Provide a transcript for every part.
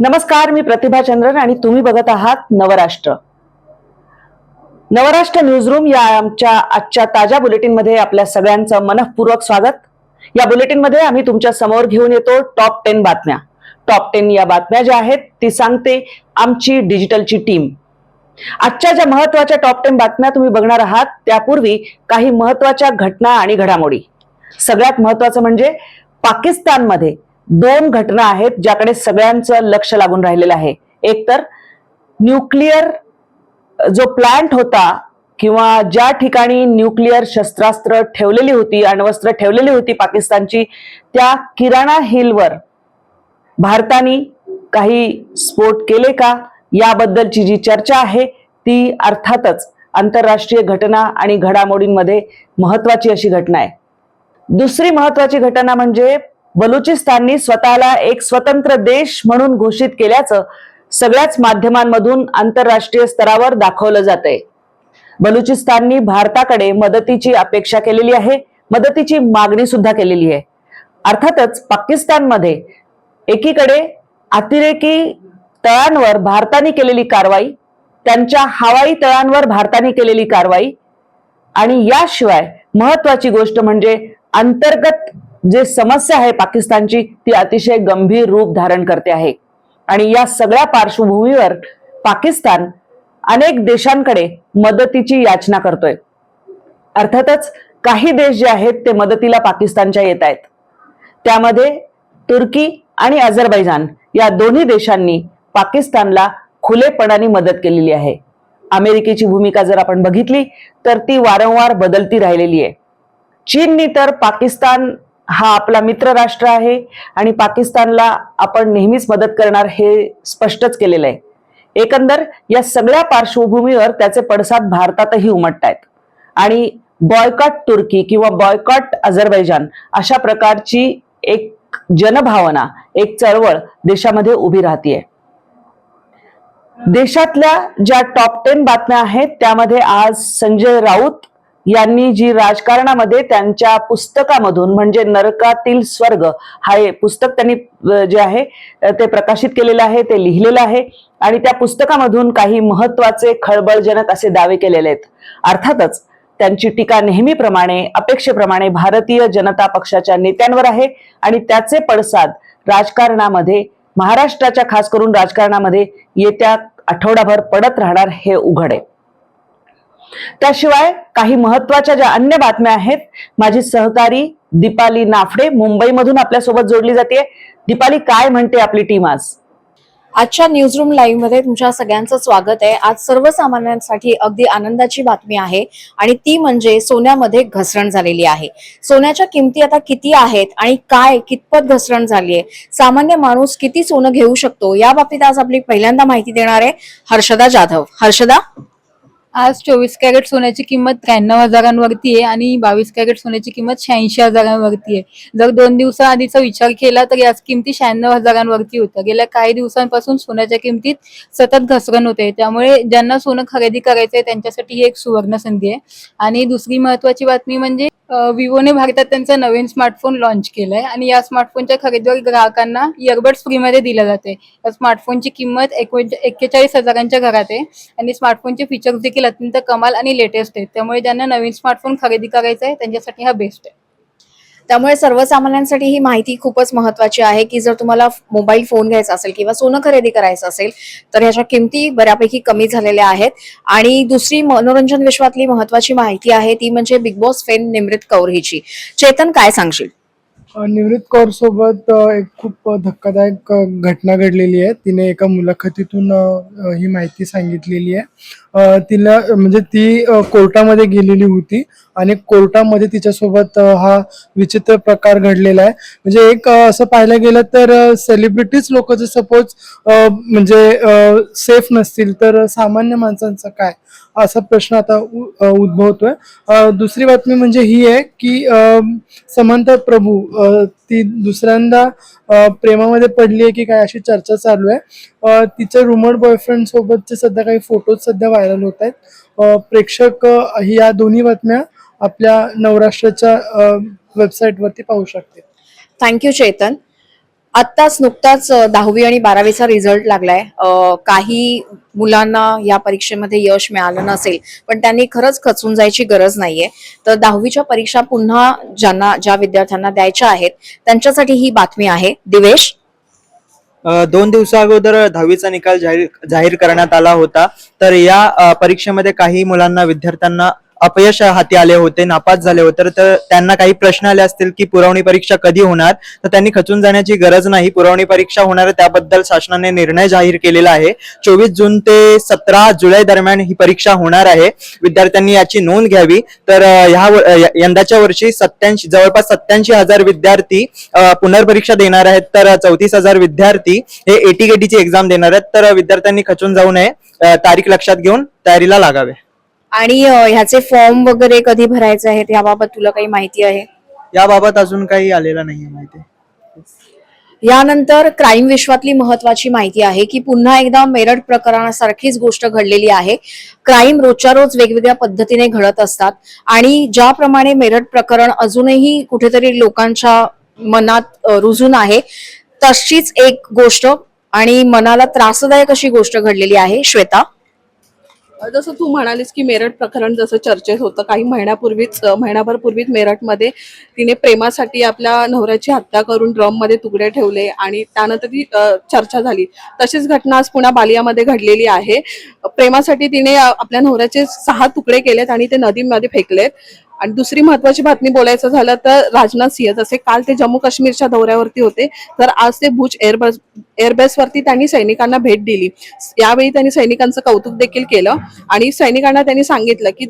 नमस्कार मी प्रतिभा चंद्रन आणि तुम्ही बघत आहात नवराष्ट्र. नवराष्ट्र न्यूजरूम या आमच्या आजच्या ताज्या बुलेटिनमध्ये आपल्या सगळ्यांचं मनःपूर्वक स्वागत. या बुलेटिनमध्ये आम्ही तुमच्यासमोर घेऊन येतो टॉप टेन बातम्या. टॉप टेन या बातम्या ज्या आहेत ती सांगते आमची डिजिटलची टीम आजच्या ज्या महत्त्वाच्या टॉप टेन बातम्या तुम्ही बघणार आहात त्यापूर्वी काही महत्त्वाच्या घटना आणि घडामोडी. सगळ्यात महत्वाचं म्हणजे पाकिस्तानमध्ये दोन घटना आहेत ज्याकडे सगळ्यांचं लक्ष लागून राहिलेलं आहे. एक तर न्यूक्लिअर जो प्लांट होता किंवा ज्या ठिकाणी न्यूक्लिअर शस्त्रास्त्र ठेवलेली होती अण्वस्त्र ठेवलेली होती पाकिस्तानची त्या किराणा हिलवर भारताने काही स्फोट केले का? याबद्दलची जी चर्चा आहे ती अर्थातच आंतरराष्ट्रीय घटना आणि घडामोडींमध्ये महत्वाची अशी घटना आहे. दुसरी महत्वाची घटना म्हणजे बलुचिस्ताननी स्वतःला एक स्वतंत्र देश म्हणून घोषित केल्याचं सगळ्याच माध्यमांमधून आंतरराष्ट्रीय स्तरावर दाखवलं जात आहे बलुचिस्ताननी भारताकडे मदतीची अपेक्षा केलेली आहे मदतीची मागणी सुद्धा केलेली आहे. अर्थातच पाकिस्तानमध्ये एकीकडे अतिरेकी तळांवर भारताने केलेली कारवाई त्यांच्या हवाई तळांवर भारताने केलेली कारवाई आणि याशिवाय महत्वाची गोष्ट म्हणजे अंतर्गत जे समस्या आहे पाकिस्तानची ती अतिशय गंभीर रूप धारण करते आहे. आणि या सगळ्या पार्श्वभूमीवर पाकिस्तान अनेक देशांकडे मदतीची याचना करतोय. अर्थातच काही देश जे आहेत ते मदतीला पाकिस्तानच्या येत आहेत. त्यामध्ये तुर्की आणि अझरबैजान या दोन्ही देशांनी पाकिस्तानला खुलेपणाने मदत केलेली आहे. अमेरिकेची भूमिका जर आपण बघितली तर ती वारंवार बदलती राहिलेली आहे. चीननी तर पाकिस्तान हा आपला मित्र राष्ट्र आहे आणि पाकिस्तानला आपण नेहमीच मदत करणार हे स्पष्टच केलेलं आहे. एकंदर या सगळ्या पार्श्वभूमीवर त्याचे पडसाद भारतातही उमटत आहेत आणि बॉयकॉट तुर्की किंवा बॉयकॉट अझरबैजान अशा प्रकारची एक जनभावना एक चळवळ देशामध्ये उभी राहतीये. देशातल्या ज्या टॉप टेन बातम्या आहेत त्यामध्ये आज संजय राऊत यांनी जी राजकारणामध्ये त्यांच्या पुस्तकामधून म्हणजे नरकातील स्वर्ग हा पुस्तक त्यांनी जे आहे ते प्रकाशित केलेलं आहे ते लिहिलेलं आहे. आणि त्या पुस्तकामधून काही महत्त्वाचे खळबळजनक असे दावे केलेले आहेत. अर्थातच त्यांची टीका नेहमीप्रमाणे अपेक्षेप्रमाणे भारतीय जनता पक्षाच्या नेत्यांवर आहे. आणि त्याचे पडसाद राजकारणामध्ये महाराष्ट्राच्या खास करून राजकारणामध्ये येत्या आठवडाभर पडत राहणार हे उघड आहे. त्याशिवाय काही महत्त्वाच्या ज्या अन्य बातम्या आहेत माझी सहकारी दीपाली नाफडे मुंबईमधून आपल्यासोबत जोडली जाते. दीपाली काय म्हणते आपली टीम आज? आजच्या न्यूजरूम लाईव्हमध्ये तुमच्या सगळ्यांचं स्वागत आहे. आज सर्वसामान्यांसाठी अगदी आनंदाची बातमी आहे आणि ती म्हणजे सोन्यामध्ये घसरण झालेली आहे. सोन्याच्या किमती आता किती आहेत आणि काय कितपत घसरण झाली आहे सामान्य माणूस किती सोनं घेऊ शकतो? या बाबतीत आज आपली पहिल्यांदा माहिती देणार आहे हर्षदा जाधव. हर्षदा? आज चोवीस कॅरेट सोन्याची किंमत त्र्याण्णव हजारांवरती आहे आणि बावीस कॅरेट सोन्याची किंमत शहाऐंशी हजारांवरती आहे. जर दोन दिवसाआधीचा विचार केला तर याच किमती शहाण्णव हजारांवरती होतं गेल्या काही दिवसांपासून सोन्याच्या किमतीत सतत घसरण होते. त्यामुळे ज्यांना सोनं खरेदी करायचंय त्यांच्यासाठी ही एक सुवर्ण संधी आहे. आणि दुसरी महत्वाची बातमी म्हणजे विवोने भारतात त्यांचा नवीन स्मार्टफोन लॉन्च केलाय आणि या स्मार्टफोनच्या खरेदीवर ग्राहकांना इयरबड्स फ्रीमध्ये दिलं जाते. या स्मार्टफोनची किंमत एकोण- एक्केचाळीस हजारांच्या घरात आहे आणि स्मार्टफोनचे फीचर्स देखील अत्यंत कमाल आणि लेटेस्ट आहेत. त्यामुळे ज्यांना नवीन स्मार्टफोन खरेदी करायचा आहे त्यांच्यासाठी हा बेस्ट आहे. त्यामुळे सर्वसामान्यांसाठी ही माहिती खूपच महत्वाची आहे की जर तुम्हाला मोबाईल फोन घ्यायचा असेल किंवा सोनं खरेदी करायचं असेल तर ह्याच्या किमती बऱ्यापैकी कमी झालेल्या आहेत. आणि दुसरी मनोरंजन विश्वातली महत्वाची माहिती आहे ती म्हणजे Bigg Boss fame Nimrit Kaur हिची. चेतन काय सांगशील? निवृत्त कौर सोबत एक खूप धक्कादायक घटना घडलेली आहे. तिने एका मुलाखतीतून ही माहिती सांगितलेली आहे. तिला म्हणजे ती कोर्टामध्ये गेलेली होती. आणि कोर्टामध्ये तिच्यासोबत हा विचित्र प्रकार घडलेला आहे. म्हणजे एक असं पाहायला गेलं तर सेलिब्रिटीज लोक जर सपोज म्हणजे सेफ नसतील तर सामान्य माणसांचं काय? असा प्रश्न आता उ- उद्भवतोय. दुसरी बातमी म्हणजे ही आहे की समांतर प्रभू ती दुसऱ्यांदा प्रेमामध्ये पडली आहे की काय अशी चर्चा चालू आहे. तिच्या रुमर बॉयफ्रेंड सोबतचे सध्या काही फोटोज सध्या व्हायरल होत आहेत. प्रेक्षक ही या दोन्ही बातम्या आपल्या नवराष्ट्राच्या वेबसाईटवरती पाहू शकते. Thank you Chetan. आत्ताच नुकताच दहावी आणि बारावीचा रिझल्ट लागलाय. काही मुलांना या परीक्षेमध्ये यश मिळालं नसेल पण त्यांनी खरंच खचून जायची गरज नाहीये. तर दहावीच्या परीक्षा पुन्हा ज्यांना ज्या विद्यार्थ्यांना द्यायच्या आहेत त्यांच्यासाठी ही बातमी आहे. दिवेश? दोन दिवसा अगोदर दहावीचा निकाल जाहीर जाहीर करण्यात आला होता. तर या परीक्षेमध्ये काही मुलांना विद्यार्थ्यांना अपयश हाती आले होते नापास झाले होते तर त्यांना काही प्रश्न आले असतील की पुरवणी परीक्षा कधी होणार? तर त्यांनी खचून जाण्याची गरज नाही. पुरवणी परीक्षा होणार त्याबद्दल शासनाने निर्णय जाहीर केलेला आहे. चोवीस जून ते सतरा जुलै दरम्यान ही परीक्षा होणार आहे. विद्यार्थ्यांनी याची नोंद घ्यावी. तर ह्या यंदाच्या वर्षी सत्याऐंशी जवळपास सत्याऐंशी हजार विद्यार्थी पुनर्परीक्षा देणार आहेत. तर चौतीस हजार विद्यार्थी हे एटी गेटीची एक्झाम देणार आहेत. तर विद्यार्थ्यांनी खचून जाऊ नये. तारीख लक्षात घेऊन तयारीला लागावे. आणि ह्याचे फॉर्म वगैरे कधी भरायचे आहेत याबाबत तुला काही माहिती आहे? याबाबत अजून काही आलेलं नाहीये माहिती. यानंतर क्राईम विश्वातली महत्वाची माहिती आहे की पुन्हा एकदा मेरठ प्रकरणासारखीच गोष्ट घडलेली आहे. क्राईम रोजच्या रोज वेगवेगळ्या पद्धतीने घडत असतात आणि ज्याप्रमाणे मेरठ प्रकरण अजूनही कुठेतरी लोकांच्या मनात रुजून आहे तशीच एक गोष्ट आणि मनाला त्रासदायक अशी गोष्ट घडलेली आहे. श्वेता? जसं तू म्हणालीस की मेरठ प्रकरण जसं चर्चेत होतं काही महिन्यापूर्वीच महिनाभरपूर्वीच पूर्वीच मेरठमध्ये तिने प्रेमासाठी आपल्या नवऱ्याची हत्या करून ड्रममध्ये तुकडे ठेवले आणि त्यानंतर ती चर्चा झाली. तशीच घटना आज पुन्हा बालियामध्ये घडलेली आहे. प्रेमासाठी तिने आपल्या नवऱ्याचे सहा तुकडे केलेत आणि ते नदीमध्ये फेकलेत. आणि दुसरी महत्वाची बातमी बोलायचं झालं तर राजनाथ सिंह जसे काल ते जम्मू काश्मीरच्या दौऱ्यावरती होते तर आज ते भुज एअरबस एअरबेसवरती त्यांनी सैनिकांना भेट दिली. यावेळी त्यांनी सैनिकांचं कौतुक देखील केलं आणि सैनिकांना त्यांनी सांगितलं की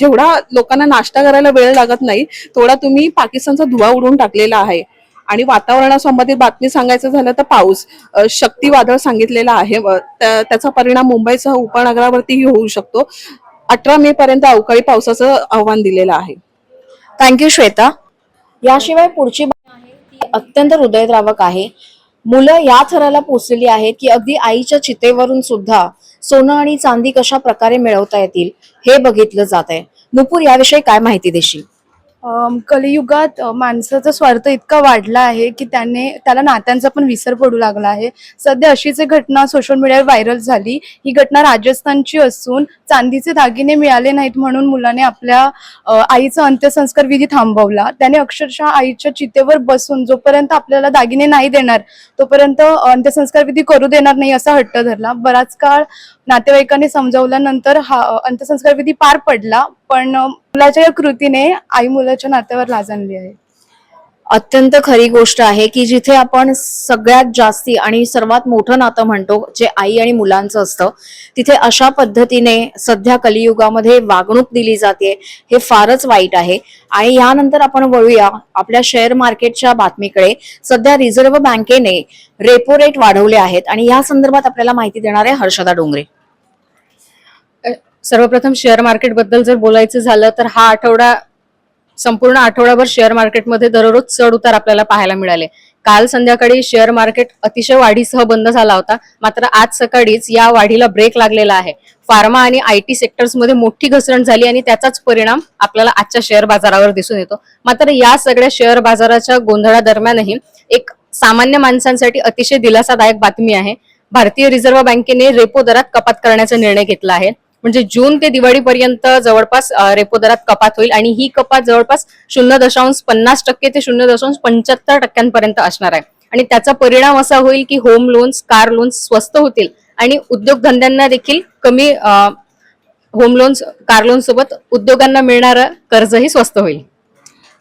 जेवढा लोकांना नाश्ता करायला वेळ लागत नाही तेवढा तुम्ही पाकिस्तानचा धुवा उडवून टाकलेला आहे. आणि वातावरणासंबंधित बातमी सांगायचं झालं तर पाऊस अ, शक्ती वादळ सांगितलेलं आहे. त्याचा परिणाम मुंबईसह उपनगरावरतीही होऊ शकतो. अठरा मे पर्यंत अवकाळी पावसाचं आव्हान दिलेलं आहे. Thank you Shweta. याशिवाय पुढची आहे ती अत्यंत हृदयद्रावक आहे. मुलं या थराला पोचलेली आहेत की अगदी आईच्या चितेवरून सुद्धा सोनं आणि चांदी कशा प्रकारे मिळवता येतील हे बघितलं जात आहे नुपूर याविषयी काय माहिती देशील? कलियुगात माणसाचा स्वार्थ इतका वाढला आहे की त्याने त्याला नात्यांचा पण विसर पडू लागला आहे. सध्या अशीच एक घटना सोशल मीडियावर व्हायरल झाली. ही घटना राजस्थानची असून चांदीचे दागिने मिळाले नाहीत म्हणून मुलाने आपल्या आईचा अंत्यसंस्कार विधी थांबवला. त्याने अक्षरशः आईच्या चितेवर बसून जोपर्यंत आपल्याला दागिने नाही देणार तोपर्यंत अंत्यसंस्कार विधी करू देणार नाही असा हट्ट धरला. बराच काळ नातेवाईकांनी समजावल्यानंतर हा अंत्यसंस्कार विधी पार पडला. पण मुलाच्या या कृतीने आई मुलाच्या नात्यावर लाज आणली आहे. अत्यंत खरी गोष्ट आहे की जिथे आपण सगळ्यात जास्ती आणि सर्वात मोठं नातं म्हणतो जे आई आणि मुलांचं असतं तिथे अशा पद्धतीने सध्या कलियुगामध्ये वागणूक दिली जाते हे फारच वाईट आहे. आणि यानंतर आपण वळूया आपल्या शेअर मार्केटच्या बातमीकडे. सध्या रिझर्व्ह बँकेने रेपो रेट वाढवले आहेत आणि या संदर्भात आपल्याला माहिती देणार आहे हर्षदा डोंगरे. सर्वप्रथम शेअर मार्केटबद्दल जर बोलायचं झालं तर हा आठवडा संपूर्ण आठवडाभर शेअर मार्केटमध्ये दररोज चढ उतार आपल्याला पाहायला मिळाले. काल संध्याकाळी शेअर मार्केट अतिशय वाढीसह बंद झाला होता. मात्र आज सकाळीच या वाढीला ब्रेक लागलेला आहे. फार्मा आणि आय टी सेक्टर्समध्ये मोठी घसरण झाली आणि त्याचाच परिणाम आपल्याला आजच्या शेअर बाजारावर दिसून येतो. मात्र या सगळ्या शेअर बाजाराच्या गोंधळादरम्यानही एक सामान्य माणसांसाठी अतिशय दिलासादायक बातमी आहे. भारतीय रिझर्व्ह बँकेने रेपो दरात कपात करण्याचा निर्णय घेतला आहे. म्हणजे जून ते दिवाळीपर्यंत जवळपास रेपो दरात कपात होईल आणि ही कपात जवळपास शून्य दशांश पन्नास टक्के ते शून्य दशांश पंच्याहत्तर टक्क्यांपर्यंत असणार आहे. आणि त्याचा परिणाम असा होईल की होम लोन्स कार लोन्स स्वस्त होतील आणि उद्योगधंद्यांना देखील कमी होम लोन्स कार लोन सोबत उद्योगांना मिळणारं कर्जही स्वस्त होईल.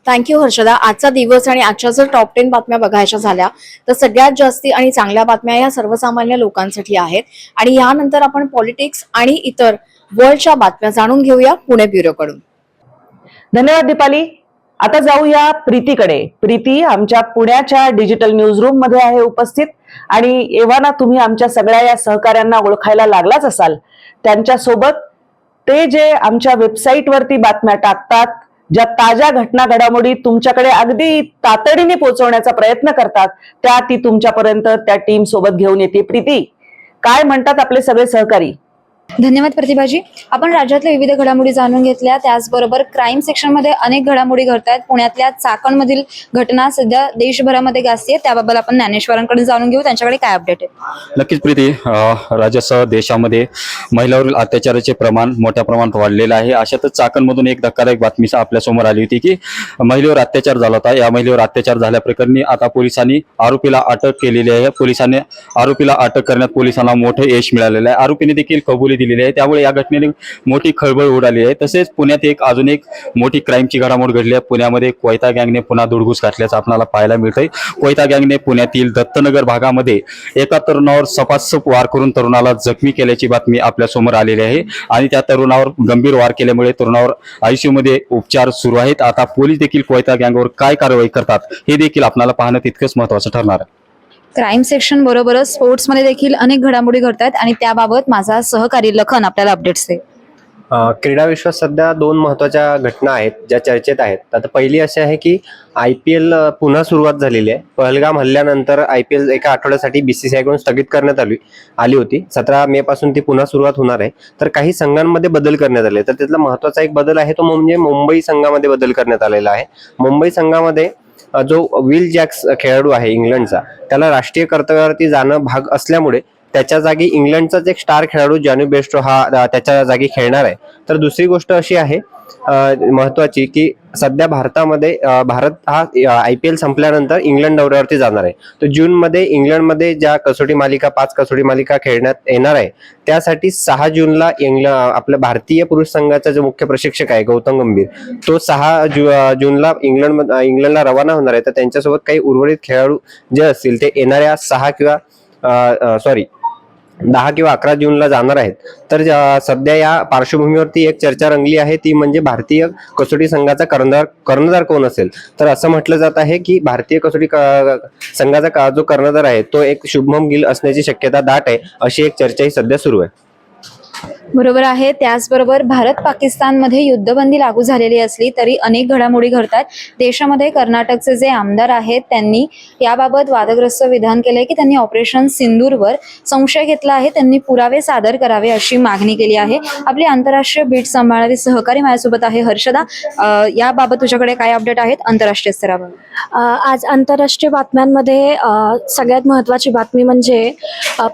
Thank you Harshada. आजचा दिवस आणि आजच्या जर टॉप टेन बातम्या बघायच्या झाल्या तर सगळ्यात जास्ती आणि चांगल्या बातम्या या सर्वसामान्य लोकांसाठी आहेत. आणि यानंतर आपण पॉलिटिक्स आणि इतर वर्ल्डच्या बातम्या जाणून घेऊया पुणे ब्युरोकडून. धन्यवाद दीपाली. आता जाऊया प्रीतीकडे. प्रीती आमच्या पुण्याच्या डिजिटल न्यूज रूममध्ये आहे उपस्थित. आणि एव्हाना तुम्ही आमच्या सगळ्या या सहकाऱ्यांना ओळखायला लागलाच असाल. त्यांच्यासोबत ते जे आमच्या वेबसाईट वरती बातम्या टाकतात ज्या ताज्या घटना घडामोडी तुमच्याकडे अगदी तातडीने पोहोचवण्याचा प्रयत्न करतात त्या ती तुमच्यापर्यंत त्या टीम सोबत घेऊन येते. प्रीती काय म्हणतात आपले सगळे सहकारी? धन्यवाद प्रतिभाजी. आपण राज्यातल्या विविध घडामोडी जाणून घेतल्या. त्याचबरोबर क्राईम सेक्शनमध्ये अनेक घडामोडी घडत आहेत पुण्यातल्या चाकणमधील घटना सध्या देशभरामध्ये गाजते त्याबाबत आपण ज्ञानेश्वरांकडे जाणून घेऊ. त्यांच्याकडे काय अपडेट आहे नक्कीच प्रीती राज्यासह देशामध्ये महिलावरील अत्याचाराचे प्रमाण मोठ्या प्रमाणात वाढलेलं आहे. अशातच चाकणमधून एक धक्कादायक बातमी आपल्यासमोर आली होती की महिलेवर अत्याचार झाला होता. या महिलेवर अत्याचार झाल्याप्रकरणी आता पोलिसांनी आरोपीला अटक केलेली आहे. पोलिसांनी आरोपीला अटक करण्यात पोलिसांना मोठं यश मिळालेलं आहे. आरोपीने देखील कबुली दिलेली आहे. त्यामुळे या घटनेने मोठी खळबळ उडाली आहे. तसेच पुण्यात एक अजून एक मोठी क्राईमची घडामोड घडली आहे. पुण्यामध्ये कोयता गँगने पुन्हा धुडगूस घातल्याचं आपल्याला पाहायला मिळतंय. कोयता गँगने पुण्यातील दत्तनगर भागामध्ये एका तरुणावर सपासप वार करून तरुणाला जखमी केल्याची बातमी आपल्यासमोर आलेली आहे. आणि त्या तरुणावर गंभीर वार केल्यामुळे तरुणावर आयसीयूमध्ये उपचार सुरू आहेत. आता पोलीस देखील कोयता गँगवर काय कारवाई करतात हे देखील आपल्याला पाहणं तितकंच महत्वाचं ठरणार आहे. क्राईम सेक्शन बरोबरच स्पोर्ट्समध्ये देखील अनेक घडामोडी घडत आहेत आणि त्याबाबत माझा सहकारी लखन आपल्याला अपडेट्स देईल क्रीडा विश्वात सध्या दोन महत्त्वाच्या घटना आहेत ज्या चर्चेत आहेत. आता पहिली अशी आहे की आय पी एल पुन्हा सुरुवात झालेली आहे. पहलगाम हल्ल्यानंतर आय पी एल एका आठवड्यासाठी बी सी सी आयकडून स्थगित करण्यात आली आली होती. सतरा मे पासून ती पुन्हा सुरुवात होणार आहे. तर काही संघांमध्ये बदल करण्यात आले तर त्यातला महत्त्वाचा एक बदल आहे तो म्हणजे मुंबई संघामध्ये बदल करण्यात आलेला आहे. मुंबई संघामध्ये जो विल जॅक्स खेळाडू आहे इंग्लंडचा त्याला राष्ट्रीय कर्तव्यावरती जाणं भाग असल्यामुळे त्याच्या जागी इंग्लंडचाच एक स्टार खेळाडू जॉनी बेस्टो हा त्याच्या जागी खेळणार आहे. तर दुसरी गोष्ट अशी आहे महत्वाची की सध्या भारतामध्ये भारत हा आय पी एल संपल्यानंतर इंग्लंड दौऱ्यावरती जाणार आहे. तर जूनमध्ये इंग्लंडमध्ये ज्या कसोटी मालिका पाच कसोटी मालिका खेळण्यात येणार आहे त्यासाठी सहा जूनला इंग्ल आपल्या भारतीय पुरुष संघाचा जो मुख्य प्रशिक्षक आहे गौतम गंभीर तो सहा जू जूनला इंग्लंड इंग्लंडला रवाना होणार आहे. तर त्यांच्यासोबत काही उर्वरित खेळाडू जे असतील ते येणाऱ्या सहा किंवा सॉरी दहा किंवा अकरा जूनला जाणार आहेत. तर सध्या या पार्श्वभूमीवरती एक चर्चा रंगली आहे. ती म्हणजे भारतीय कसोटी संघाचा कर्णधार कर्णधार कोण असेल? तर असं म्हटलं जात आहे की भारतीय कसोटी क- संघाचा का- जो कर्णधार आहे तो एक शुभम गिल असण्याची शक्यता दाट आहे अशी एक चर्चाही सध्या सुरू आहे. बरोबर आहे. त्याचबरोबर भारत पाकिस्तानमध्ये युद्धबंदी लागू झालेली असली तरी अनेक घडामोडी घडतात. देशामध्ये कर्नाटकचे जे आमदार आहेत त्यांनी याबाबत वादग्रस्त विधान केले की त्यांनी ऑपरेशन सिंदूरवर संशय घेतला आहे. त्यांनी पुरावे सादर करावे अशी मागणी केली आहे. आपली आंतरराष्ट्रीय बीट सांभाळणारी सहकारी माझ्यासोबत आहे हर्षदा. याबाबत तुझ्याकडे काय अपडेट आहेत आंतरराष्ट्रीय स्तरावर? आज आंतरराष्ट्रीय बातम्यांमध्ये सगळ्यात महत्त्वाची बातमी म्हणजे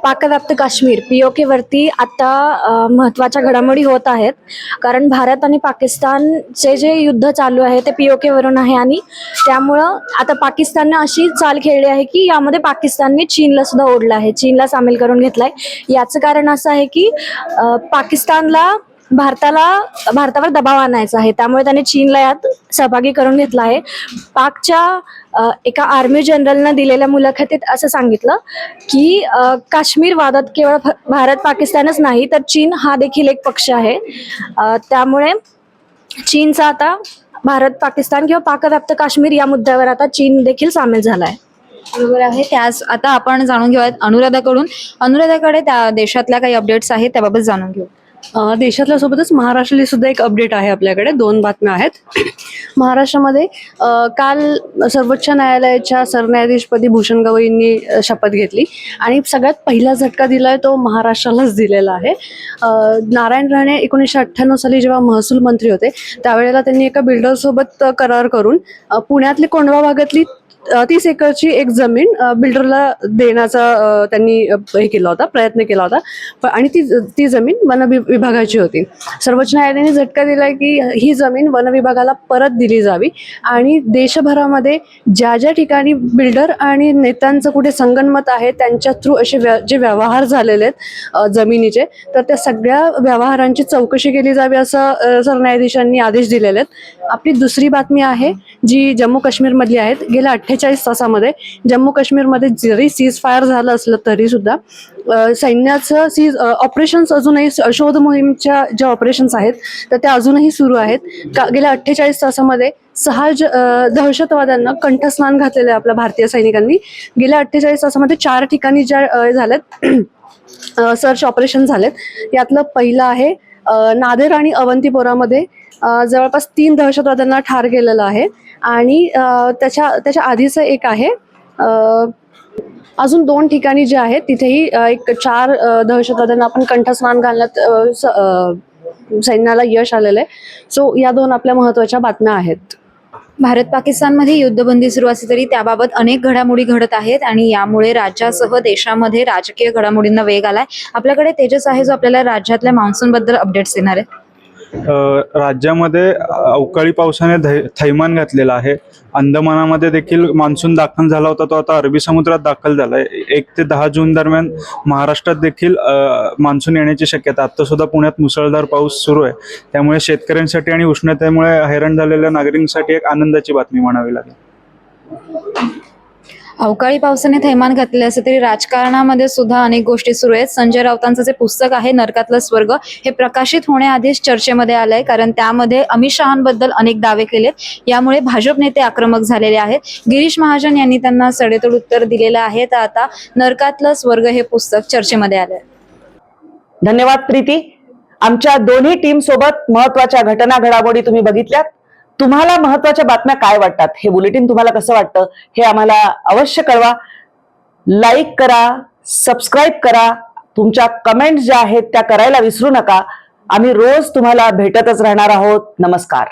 पाकव्याप्त काश्मीर. पी ओ आता महत्त्वाच्या घडामोडी होत आहेत. कारण भारत आणि पाकिस्तानचे जे युद्ध चालू आहे ते पी ओ केवरून आहे आणि त्यामुळं आता पाकिस्तानने अशी चाल खेळली आहे की यामध्ये पाकिस्तानने चीनला सुद्धा ओढलं आहे. चीनला सामील करून घेतलाय. याचं कारण असं आहे की पाकिस्तानला भारताला भारतावर दबाव आणायचा आहे. त्यामुळे त्याने चीनला यात सहभागी करून घेतला आहे. पाकच्या एका आर्मी जनरलनं दिलेल्या मुलाखतीत असं सांगितलं की काश्मीर वादात केवळ भारत पाकिस्तानच नाही तर चीन हा देखील एक पक्ष आहे. त्यामुळे चीनचा आता भारत पाकिस्तान किंवा पाकव्याप्त काश्मीर या मुद्द्यावर आता चीन देखील सामील झाला आहे बरोबर आहे. त्याच आता आपण जाणून घेऊयात अनुराधाकडून. अनुराधाकडे त्या देशातल्या काही अपडेट्स आहेत त्याबाबत जाणून घेऊ. देशातल्या सोबतच महाराष्ट्रातली सुद्धा एक अपडेट आहे आपल्याकडे. दोन बातम्या आहेत. महाराष्ट्रामध्ये काल सर्वोच्च न्यायालयाच्या सरन्यायाधीशपदी भूषण गवईंनी शपथ घेतली. आणि सगळ्यात पहिला झटका दिलाय तो महाराष्ट्रालाच दिलेला आहे. नारायण राणे एकोणीसशे अठ्ठ्याण्णव साली जेव्हा महसूल मंत्री होते त्यावेळेला त्यांनी एका बिल्डरसोबत करार करून पुण्यातली कोंडवा भागातली तीस एकरची एक जमीन बिल्डरला देण्याचा त्यांनी हे केला होता प्रयत्न केला होता. आणि ती ती जमीन वन विभागाची होती. सर्वोच्च न्यायालयाने झटका दिला की ही जमीन वन विभागाला परत दिली जावी आणि देशभरामध्ये ज्या ज्या ठिकाणी बिल्डर आणि नेत्यांचं कुठे संगनमत आहे त्यांच्या थ्रू असे व्य जे व्यवहार झालेले आहेत जमिनीचे तर त्या सगळ्या व्यवहारांची चौकशी केली जावी असं सरन्यायाधीशांनी आदेश दिलेले आहेत. आपली दुसरी बातमी आहे जी जम्मू काश्मीरमधली आहेत गेल्या अठ्ठेचाळीस तासामध्ये जम्मू काश्मीरमध्ये जरी सीज फायर झालं असलं तरी सुद्धा सैन्याचं सीज ऑपरेशन्स अजूनही शोध मोहीमच्या ज्या ऑपरेशन्स आहेत तर त्या अजूनही सुरू आहेत. का गेल्या अठ्ठेचाळीस तासामध्ये सहा ज दहशतवाद्यांना कंठस्नान घातलेलं आहे आपल्या भारतीय सैनिकांनी. गेल्या अठ्ठेचाळीस तासामध्ये चार ठिकाणी ज्या झाल्यात सर्च ऑपरेशन झालेत. यातलं पहिलं आहे नादेर आणि अवंतीपोरामध्ये जवळपास तीन दहशतवाद्यांना ठार केलेलं आहे. आणि त्याच्या त्याच्या आधीचं एक आहे अजून दोन ठिकाणी जे आहेत तिथेही एक चार दहशतवाद्यांना आपण कंठस्नान घालण्यात स- सैन्याला यश आलेलं आहे. सो या दोन आपल्या महत्त्वाच्या बातम्या आहेत. भारत पाकिस्तानमध्ये युद्धबंदी सुरू असली तरी त्याबाबत अनेक घडामोडी घडत आहेत आणि यामुळे राज्यासह देशामध्ये राजकीय घडामोडींना वेग आलाय. आपल्याकडे तेजस आहे जो आपल्याला राज्यातल्या मान्सून बद्दल अपडेट्स देणार आहे. राज्यामध्ये अवकाळी पावसाने धै- थैमान घातलेलं आहे. अंदमानामध्ये देखील मान्सून दाखल झाला होता तो आता अरबी समुद्रात दाखल झाला आहे. एक ते दहा जून दरम्यान महाराष्ट्रात देखील मान्सून येण्याची शक्यता आता सुद्धा पुण्यात मुसळधार पाऊस सुरू आहे. त्यामुळे शेतकऱ्यांसाठी आणि उष्णतेमुळे हैराण झालेल्या नागरिकांसाठी एक आनंदाची बातमी म्हणावी लागेल. अवकाळी पावसाने थैमान घातले असं तरी राजकारणामध्ये सुद्धा अनेक गोष्टी सुरू आहेत. संजय राऊतांचं जे पुस्तक आहे नरकातलं स्वर्ग हे प्रकाशित होण्याआधीच चर्चेमध्ये आलंय कारण त्यामध्ये अमित शहांबद्दल अनेक दावे केलेत. यामुळे भाजप नेते आक्रमक झालेले आहेत. गिरीश महाजन यांनी त्यांना सडेतोड उत्तर दिलेलं आहे. तर आता नरकातलं स्वर्ग हे पुस्तक चर्चेमध्ये आलंय. धन्यवाद प्रीती. आमच्या दोन्ही टीम सोबत महत्त्वाच्या घटना घडामोडी तुम्ही बघितल्यात. तुम्हाला महत्त्वाच्या बातम्या काय वाटतात? हे बुलेटिन तुम्हाला कसं वाटतं? हे आम्हाला अवश्य कळवा. लाईक करा सबस्क्राईब करा. तुमच्या कमेंट्स ज्या आहेत त्या करायला विसरू नका. आम्ही रोज तुम्हाला भेटतच राहणार आहोत. नमस्कार.